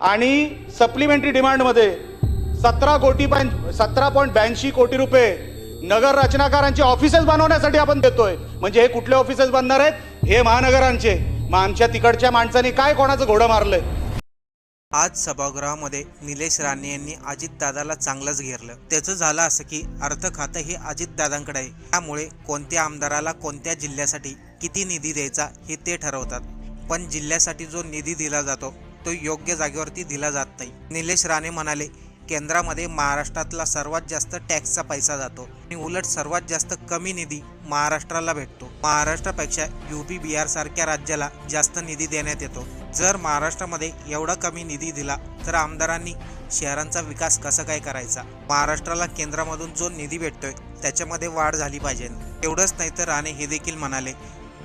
आणि सप्लिमेंटरी डिमांडमध्ये सतरा कोटी पॉईंट सतरा पॉईंट ब्याऐंशी कोटी रुपये नगर रचनाकारांचे ऑफिसेस बनवण्यासाठी आपण देतोय. म्हणजे हे कुठले ऑफिसेस बनणार आहेत? हे महानगरांचे. मग आमच्या तिकडच्या माणसांनी काय कोणाचं घोडं मारलंय? आज सभागृहामध्ये निलेश राणे यांनी अजितदादाला चांगलंच घेरलं. त्याचं झालं असं की अर्थ खातं हे अजितदादांकडे आहे. त्यामुळे कोणत्या आमदाराला कोणत्या जिल्ह्यासाठी किती निधी द्यायचा हे ते ठरवतात. पण जिल्ह्यासाठी जो निधी दिला जातो तो योग्य जागेवरती दिला जात नाही. निलेश राणे म्हणाले केंद्रामध्ये महाराष्ट्रातला सर्वात जास्त टॅक्सचा पैसा जातो आणि उलट सर्वात जास्त कमी निधी महाराष्ट्राला भेटतो. महाराष्ट्रापेक्षा युपी बिहार सारख्या राज्याला जास्त निधी देण्यात येतो. जर महाराष्ट्रामध्ये एवढा कमी निधी दिला तर आमदारांनी शहरांचा विकास कसा काय करायचा? महाराष्ट्राला केंद्रामधून जो निधी भेटतोय त्याच्यामध्ये वाढ झाली पाहिजे. एवढंच नाही तर राणे हे देखील म्हणाले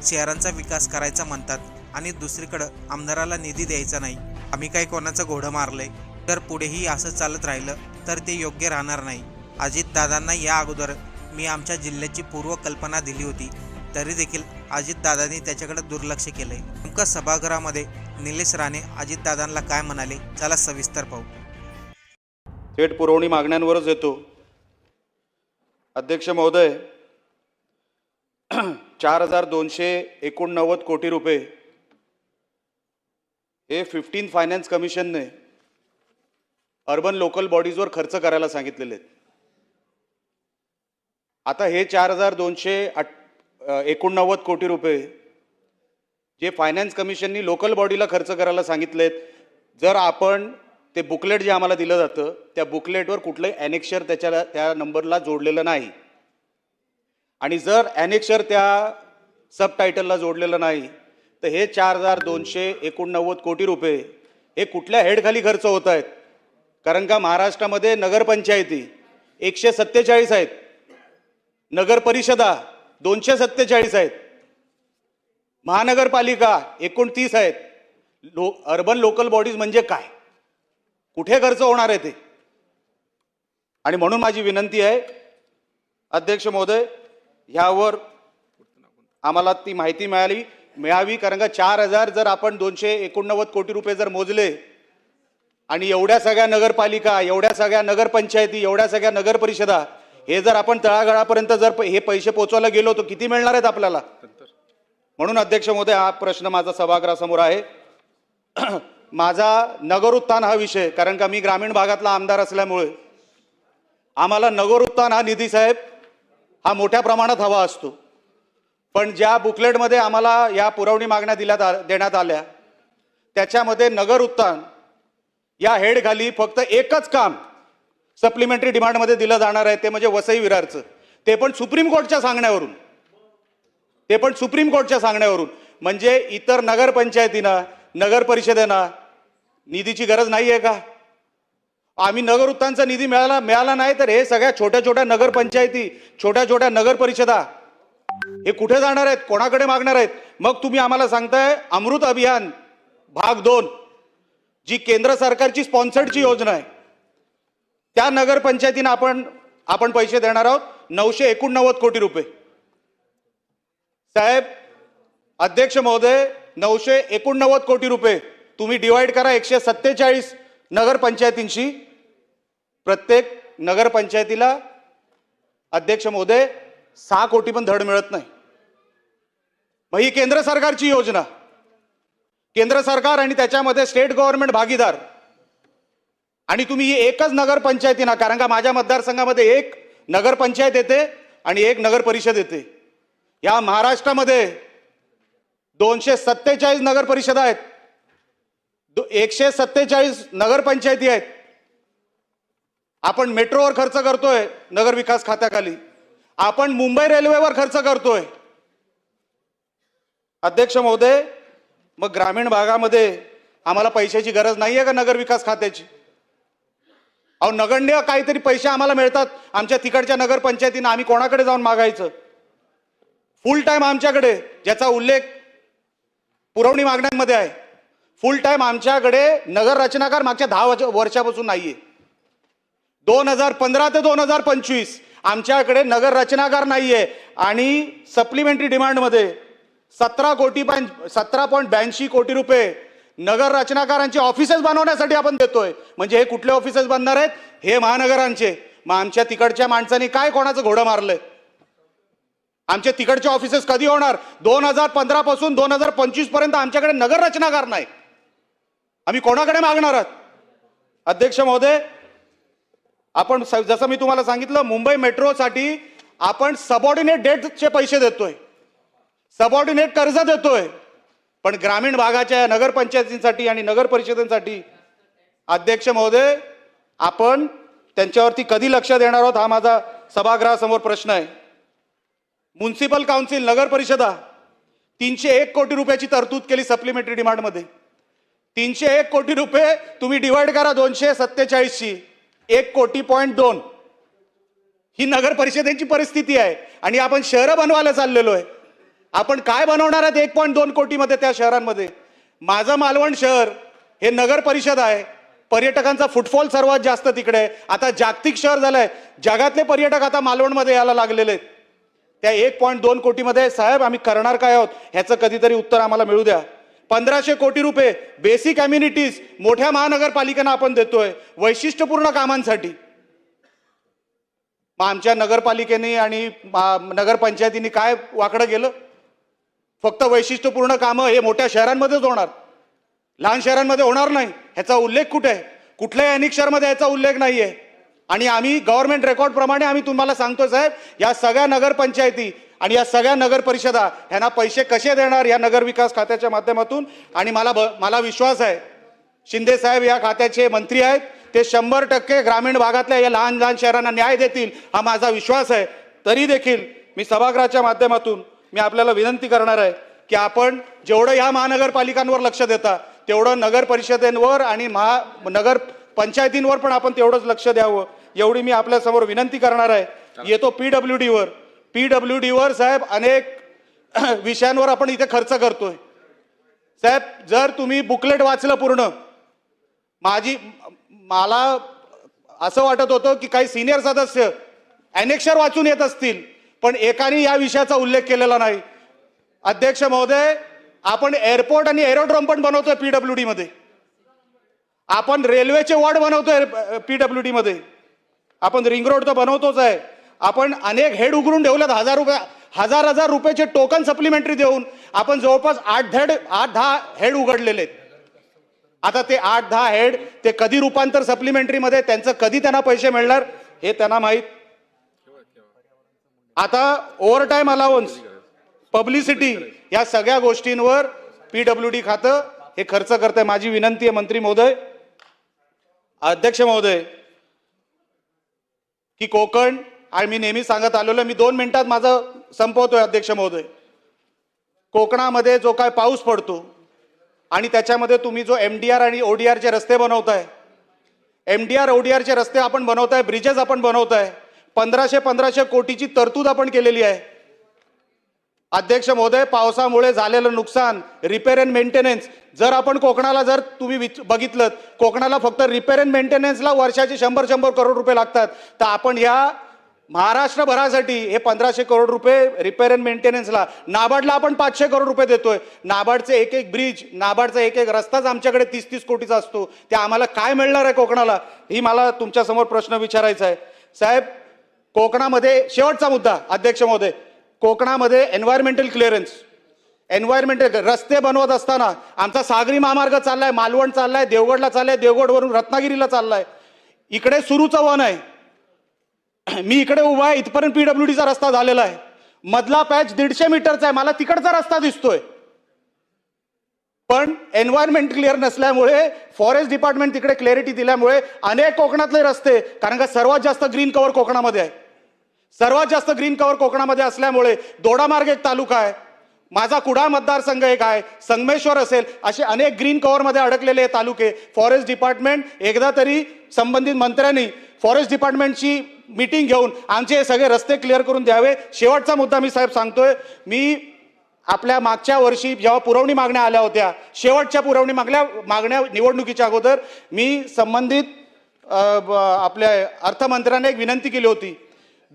शहरांचा विकास करायचा म्हणतात. आणि दुसरीकडं आमदाराला निधी द्यायचा नाही. आम्ही काय कोणाचं घोडं मारलंय. तर पुढेही असं चालत राहिलं तर ते योग्य राहणार नाही. अजितदादांना या अगोदर मी आमच्या जिल्ह्याची पूर्वकल्पना दिली होती. तरी देखील अजितदादांनी त्याच्याकडे दुर्लक्ष केलंय. नेमकं सभागृहामध्ये निलेश राणे अजितदादांना काय म्हणाले चला सविस्तर पाहू. थेट पुरवणी मागण्यांवरच येतो. अध्यक्ष महोदय चार हजार दोनशे एकोणनव्वद कोटी रुपये हे फिफ्टीन फायनान्स कमिशनने अर्बन लोकल बॉडीजवर खर्च करायला सांगितलेले आहेत. आता हे चार हजार दोनशे एकोणनव्वद कोटी रुपये जे फायनान्स कमिशननी लोकल बॉडीला खर्च करायला सांगितलेत जर आपण ते बुकलेट जे आम्हाला दिलं जातं त्या बुकलेटवर कुठलंही ॲनेक्शर त्याच्या त्या नंबरला जोडलेलं नाही. आणि जर ॲनेक्शर त्या सब टायटलला जोडलेलं नाही तर हे चार हजार दोनशे एकोणनव्वद कोटी रुपये हे कुठल्या हेडखाली खर्च होत आहेत? कारण का महाराष्ट्रामध्ये नगरपंचायती एकशे सत्तेचाळीस आहेत. नगर परिषदा दोनशे सत्तेचाळीस आहेत. महानगरपालिका एकोणतीस आहेत. लो अर्बन लोकल बॉडीज म्हणजे काय? कुठे खर्च होणार आहे ते? आणि म्हणून माझी विनंती आहे अध्यक्ष महोदय ह्यावर आम्हाला ती माहिती मिळाली. मिळावी कारण का चार हजार जर आपण दोनशे एकोणनव्वद कोटी रुपये जर मोजले आणि एवढ्या सगळ्या नगरपालिका एवढ्या सगळ्या नगरपंचायती एवढ्या सगळ्या नगरपरिषदा हे जर आपण तळागाळापर्यंत जर प- हे पैसे पोचवायला गेलो तर किती मिळणार आहेत आपल्याला? म्हणून अध्यक्ष महोदय हा प्रश्न माझा सभागृहासमोर आहे. माझा नगरोत्थान हा विषय कारण का मी ग्रामीण भागातला आमदार असल्यामुळे आम्हाला नगरोत्थान हा निधी साहेब हा मोठ्या प्रमाणात हवा असतो. पण ज्या बुकलेटमध्ये आम्हाला या पुरवणी मागण्या दिल्यात आ- देण्यात आल्या त्याच्यामध्ये नगर उत्थान या हेडखाली फक्त एकच काम सप्लिमेंटरी डिमांडमध्ये दिलं जाणार आहे ते म्हणजे वसई विरारचं. ते पण सुप्रीम कोर्टच्या सांगण्यावरून. ते पण सुप्रीम कोर्टच्या सांगण्यावरून. म्हणजे इतर नगरपंचायतीनं नगर परिषदेनं निधीची गरज नाही आहे का? आम्ही नगर उत्थानचा निधी मिळाला मिळाला नाही तर हे सगळ्या छोट्या छोट्या नगरपंचायती छोट्या छोट्या नगर परिषदा हे कुठे जाणार आहेत? कोणाकडे मागणार आहेत? मग तुम्ही आम्हाला सांगताय अमृत अभियान भाग दोन जी केंद्र सरकारची स्पॉन्सर्डची योजना आहे. त्या नगरपंचायतीनं आपण आपण पैसे देणार आहोत. नऊशे एकोणनव्वद कोटी रुपये. साहेब अध्यक्ष महोदय नऊशे एकोणनव्वद कोटी रुपये. तुम्ही डिवाइड करा एकशे सत्तेचाळीस नगरपंचायतींशी. प्रत्येक नगरपंचायतीला अध्यक्ष महोदय सहा कोटी पण धड मिळत नाही. मग ही केंद्र सरकारची योजना. केंद्र सरकार आणि त्याच्यामध्ये स्टेट गव्हर्नमेंट भागीदार. आणि तुम्ही ही एकच नगरपंचायतीना कारण का माझ्या मतदारसंघामध्ये एक नगरपंचायत येते आणि एक नगर परिषद येते. या महाराष्ट्रामध्ये दोनशे सत्तेचाळीस नगर परिषदा आहेत. एकशे सत्तेचाळीस नगरपंचायती आहेत. आपण मेट्रोवर खर्च करतोय नगर विकास खात्याखाली. आपण मुंबई रेल्वेवर खर्च करतोय. अध्यक्ष महोदय मग ग्रामीण भागामध्ये आम्हाला पैशाची गरज नाही आहे का नगर विकास खात्याची? अहो नगण्य काहीतरी पैसे आम्हाला मिळतात. आमच्या तिकडच्या नगरपंचायतीनं आम्ही कोणाकडे जाऊन मागायचं? फुल टाईम आमच्याकडे ज्याचा उल्लेख पुरवणी मागण्यांमध्ये आहे. फुल टाईम आमच्याकडे नगर रचनाकार मागच्या दहा वर्ष- वर्षापासून नाहीये. दोन हजार पंधरा ते दोन हजार पंचवीस आमच्याकडे नगर रचनाकार आहे आणि सप्लिमेंटरी डिमांडमध्ये सतरा कोटी पॉईंट सतरा पॉईंट ब्याऐंशी कोटी रुपये नगर रचनाकारांची ऑफिसेस बनवण्यासाठी आपण देतोय. म्हणजे हे कुठले ऑफिसेस बनणार आहेत? हे महानगरांचे. मग आमच्या तिकडच्या माणसांनी काय कोणाचं घोडं मारलंय? आमचे तिकडचे ऑफिसेस कधी होणार? दोन हजार पंधरा पासून दोन हजार पंचवीसपर्यंत आमच्याकडे नगर रचनाकार नाही. आम्ही कोणाकडे मागणार आहात? अध्यक्ष महोदय आपण स- जसं मी तुम्हाला सांगितलं मुंबई मेट्रोसाठी आपण सबऑर्डिनेट डेटचे पैसे देतोय. सबऑर्डिनेट कर्ज देतोय. पण ग्रामीण भागाच्या नगरपंचायतींसाठी आणि नगर परिषदेसाठी अध्यक्ष महोदय आपण त्यांच्यावरती कधी लक्ष देणार आहोत? हा माझा सभागृहासमोर प्रश्न आहे. म्युन्सिपल काउन्सिल नगर परिषदा तीनशे एक कोटी रुपयाची तरतूद केली सप्लिमेंटरी डिमांडमध्ये तीनशे एक कोटी रुपये तुम्ही डिवाइड करा दोनशे सत्तेचाळीसशी एक कोटी पॉईंट दोन. ही नगर परिषदेची परिस्थिती आहे आणि आपण शहरं बनवायला चाललेलो आहे. आपण काय बनवणार आहात एक पॉईंट दोन कोटीमध्ये त्या शहरांमध्ये? माझं मालवण शहर हे नगर परिषद आहे. पर्यटकांचा फुटफॉल सर्वात जास्त तिकडे आहे. आता जागतिक शहर झालं आहे जगातले पर्यटक आता मालवणमध्ये यायला लागलेले आहेत. त्या एक पॉईंट दोन कोटीमध्ये साहेब आम्ही करणार काय आहोत? ह्याचं कधीतरी उत्तर आम्हाला मिळू द्या. पंधराशे कोटी रुपये बेसिक अम्युनिटीज मोठ्या महानगरपालिकांना आपण देतोय वैशिष्ट्यपूर्ण कामांसाठी. मग आमच्या नगरपालिकेने आणि नगरपंचायतीने काय वाकडं गेलं फक्त वैशिष्ट्यपूर्ण कामं हे मोठ्या शहरांमध्येच होणार. लहान शहरांमध्ये होणार नाही ह्याचा उल्लेख कुठे आहे? कुठल्याही अनेक शहरमध्ये याचा उल्लेख नाही आहे आणि आम्ही गव्हर्नमेंट रेकॉर्डप्रमाणे आम्ही तुम्हाला सांगतो साहेब या सगळ्या नगरपंचायती आणि या सगळ्या नगर परिषदा ह्यांना पैसे कसे देणार या नगर विकास खात्याच्या माध्यमातून? आणि मला ब- मला विश्वास आहे शिंदे साहेब या खात्याचे मंत्री आहेत ते शंभर टक्के ग्रामीण भागातल्या या लहान लहान शहरांना न्याय देतील हा माझा विश्वास आहे. तरी देखील मी सभागृहाच्या माध्यमातून मी आपल्याला विनंती करणार आहे की आपण जेवढं या महानगरपालिकांवर लक्ष देता तेवढं नगर परिषदेंवर आणि महा नगर पंचायतींवर पण आपण तेवढंच लक्ष द्यावं एवढी मी आपल्यासमोर विनंती करणार आहे. येतो पी डब्ल्यू डीवर पी डब्ल्यू डीवर साहेब अनेक विषयांवर आपण इथे खर्च करतोय. साहेब जर तुम्ही बुकलेट वाचलं पूर्ण माझी मला असं वाटत होतं की काही सिनियर सदस्य अनेक्षर वाचून येत असतील पण एकाने या विषयाचा उल्लेख केलेला नाही. अध्यक्ष महोदय आपण एअरपोर्ट आणि एरोड्रोम पण बनवतोय पीडब्ल्यू डब्ल्यू डीमध्ये आपण रेल्वेचे वॉर्ड बनवतोय पीडब्ल्यू डब्ल्यू डीमध्ये आपण रिंग रोड तर बनवतोच आहे. आपण अनेक हेड उघडून ठेवलेत हजार रुपये हजार हजार रुपयाचे टोकन सप्लिमेंटरी देऊन आपण जवळपास आठ धड आठ दहा हेड उघडलेले आहेत. आता ते आठ दहा हेड ते कधी रूपांतर सप्लिमेंटरीमध्ये त्यांचं कधी त्यांना पैसे मिळणार हे त्यांना माहीत. आता ओव्हर टाईम अलाउन्स पब्लिसिटी या सगळ्या गोष्टींवर पीडब्ल्यू डी खातं हे खर्च करतंय. माझी विनंती आहे मंत्री महोदय अध्यक्ष महोदय की कोकण आणि मी नेहमी सांगत आलेलो मी दोन मिनिटात माझं संपवतोय अध्यक्ष महोदय. कोकणामध्ये जो काय पाऊस पडतो आणि त्याच्यामध्ये तुम्ही जो एम डी आर आणि ओ डी आरचे रस्ते बनवताय M D R O D आरचे रस्ते आपण बनवताय ब्रिजेस आपण बनवताय पंधराशे पंधराशे कोटीची तरतूद आपण केलेली आहे. अध्यक्ष महोदय पावसामुळे झालेलं नुकसान रिपेअर अँड मेंटेनन्स जर आपण कोकणाला जर तुम्ही विच बघितलं कोकणाला फक्त रिपेअर अँड मेंटेनन्सला वर्षाचे शंभर शंभर करोड रुपये लागतात तर आपण या महाराष्ट्रभरासाठी हे पंधराशे करोड रुपये रिपेअर अँड मेंटेनन्सला नाबार्डला आपण पाचशे करोड रुपये देतोय. नाबार्डचे एक एक ब्रिज नाबार्डचा एक एक रस्ताच आमच्याकडे तीस तीस कोटीचा असतो. ते आम्हाला काय मिळणार आहे कोकणाला? ही मला तुमच्यासमोर प्रश्न विचारायचा आहे. साहेब कोकणामध्ये शेवटचा मुद्दा अध्यक्ष महोदय. कोकणामध्ये एन्व्हायरमेंटल क्लिअरन्स एन्व्हायरमेंटल रस्ते बनवत असताना आमचा सागरी महामार्ग चाललाय मालवण चाललाय देवगडला चाललाय देवगडवरून रत्नागिरीला चाललाय. इकडे सुरूचं वन आहे. मी इकडे उभा आहे इथपर्यंत पीडब्ल्यू डीचा रस्ता झालेला आहे. मधला पॅच दीडशे मीटरचा आहे. मला तिकडचा रस्ता दिसतोय. पण एन्व्हायरमेंट क्लिअर नसल्यामुळे फॉरेस्ट डिपार्टमेंट तिकडे क्लॅरिटी दिल्यामुळे अनेक कोकणातले रस्ते कारण का सर्वात जास्त ग्रीन कव्हर कोकणामध्ये आहे. सर्वात जास्त ग्रीन कव्हर कोकणामध्ये असल्यामुळे दोडामार्ग एक तालुका आहे. माझा कुडाळ मतदारसंघ एक आहे. संगमेश्वर असेल असे अनेक ग्रीन कव्हरमध्ये अडकलेले तालुके. फॉरेस्ट डिपार्टमेंट एकदा तरी संबंधित मंत्र्यांनी फॉरेस्ट डिपार्टमेंटची मीटिंग घेऊन आमचे हे सगळे रस्ते क्लिअर करून द्यावे. शेवटचा मुद्दा मी साहेब सांगतोय मी आपल्या मागच्या वर्षी जेव्हा पुरवणी मागण्या आल्या होत्या शेवटच्या पुरवणी मागल्या मागण्या निवडणुकीच्या अगोदर मी संबंधित आपल्या अर्थमंत्र्यांना एक विनंती केली होती.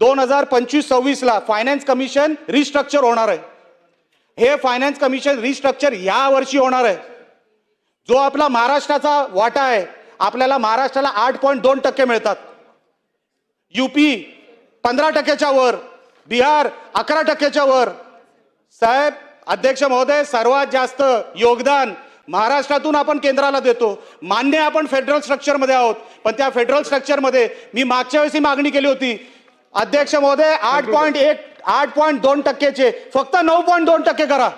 दोन हजार पंचवीस सव्वीसला फायनान्स कमिशन रिस्ट्रक्चर होणार आहे. हे फायनान्स कमिशन रिस्ट्रक्चर या वर्षी होणार आहे. जो आपला महाराष्ट्राचा वाटा आहे आपल्याला महाराष्ट्राला आठ पॉईंट दोन टक्के मिळतात. युपी पंधरा टक्क्याच्या वर बिहार अकरा टक्क्याच्या वर. साहेब अध्यक्ष महोदय सर्वात जास्त योगदान महाराष्ट्रातून आपण केंद्राला देतो. मान्य आपण फेडरल स्ट्रक्चरमध्ये आहोत पण त्या फेडरल स्ट्रक्चरमध्ये मी मागच्या वेळेस मागणी केली होती. अध्यक्ष महोदय आठ पॉईंट एक आठ पॉईंट दोन टक्केचे फक्त नऊ पॉईंट दोन टक्के करा.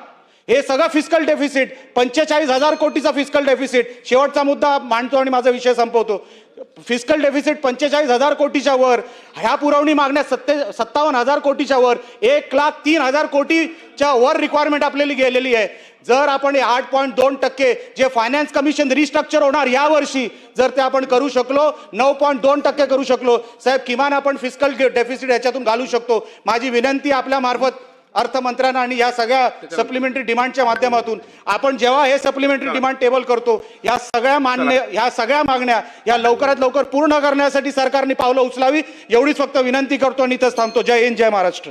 हे सगळं फिस्कल डेफिसिट पंचेचाळीस हजार कोटीचा फिजिकल डेफिसिट शेवटचा मुद्दा मांडतो आणि माझा विषय संपवतो. फिजिकल डेफिसिट पंचेचाळीस हजार कोटीच्या वर ह्या पुरवणी मागण्या सत्ते सत्तावन्न हजार कोटीच्या वर एक लाख तीन हजार कोटीच्या वर रिक्वायरमेंट आपल्याला गेलेली आहे. जर आपण आठ पॉईंट दोन टक्के जे फायनान्स कमिशन रिस्ट्रक्चर होणार या वर्षी जर ते आपण करू शकलो नऊ पॉईंट दोन टक्के करू शकलो साहेब किमान आपण फिजिकल डेफिसिट याच्यातून घालू शकतो. माझी विनंती आपल्यामार्फत अर्थमंत्र्यांना आणि या सगळ्या सप्लिमेंटरी डिमांडच्या माध्यमातून आपण जेव्हा हे सप्लिमेंटरी डिमांड टेबल करतो या सगळ्या मान्य या सगळ्या मागण्या या लवकरात लवकर पूर्ण करण्यासाठी सरकारने पावलं उचलावी एवढीच फक्त विनंती करतो आणि इथंच थांबतो. जय हिंद जय महाराष्ट्र.